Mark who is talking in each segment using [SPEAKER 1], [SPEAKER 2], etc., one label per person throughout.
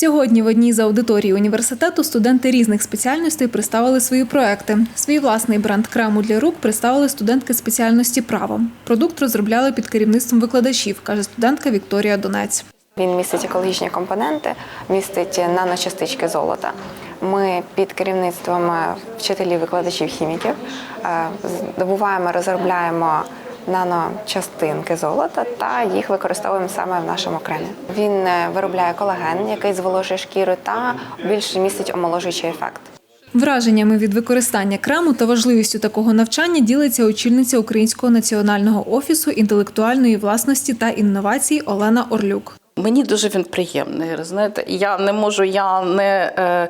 [SPEAKER 1] Сьогодні в одній з аудиторій університету студенти різних спеціальностей представили свої проекти. Свій власний бренд крему для рук представили студентки спеціальності право. Продукт розробляли під керівництвом викладачів, каже студентка Вікторія Донець.
[SPEAKER 2] Він містить екологічні компоненти, містить наночастички золота. Ми під керівництвом е, вчителів, викладачів, хіміків е, здобуваємо, розробляємо наночастинки золота та їх використовуємо саме в нашому кремі. Він е, виробляє колаген, який зволожує шкіру, та більше містить омоложуючий ефект.
[SPEAKER 1] Враженнями від використання крему та важливістю такого навчання ділиться очільниця Українського національного офісу інтелектуальної власності та інновацій Олена Орлюк.
[SPEAKER 3] Мені дуже він приємний. Знаєте, я не можу, я не е,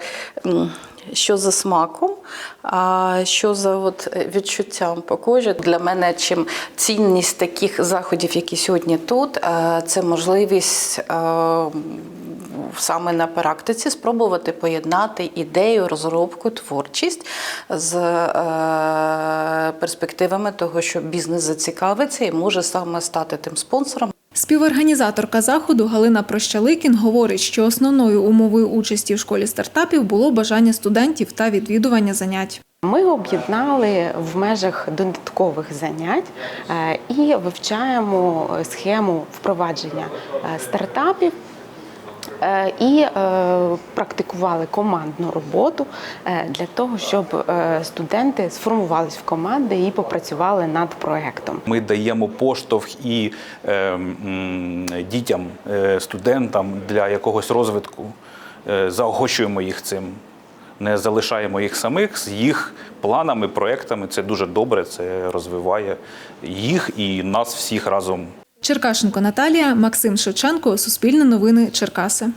[SPEAKER 3] що за смаком, а що за от відчуттям по кожі. Для мене чим цінність таких заходів, які сьогодні тут, е, це можливість. Е, Саме на практиці спробувати поєднати ідею, розробку, творчість з е, перспективами того, що бізнес зацікавиться і може саме стати тим спонсором.
[SPEAKER 1] Співорганізаторка заходу Галина Прощаликін говорить, що основною умовою участі в школі стартапів було бажання студентів та відвідування занять.
[SPEAKER 4] Ми об'єднали в межах додаткових занять е, і вивчаємо схему впровадження е, стартапів. Е, І е, практикували командну роботу е, для того, щоб студенти сформувались в команди і попрацювали над проектом.
[SPEAKER 5] Ми даємо поштовх і дітям, студентам для якогось розвитку, заохочуємо їх цим. Не залишаємо їх самих з їх планами, проектами. Це дуже добре, це розвиває їх і нас всіх разом.
[SPEAKER 1] Черкашенко Наталія, Максим Шевченко, Суспільне новини, Черкаси.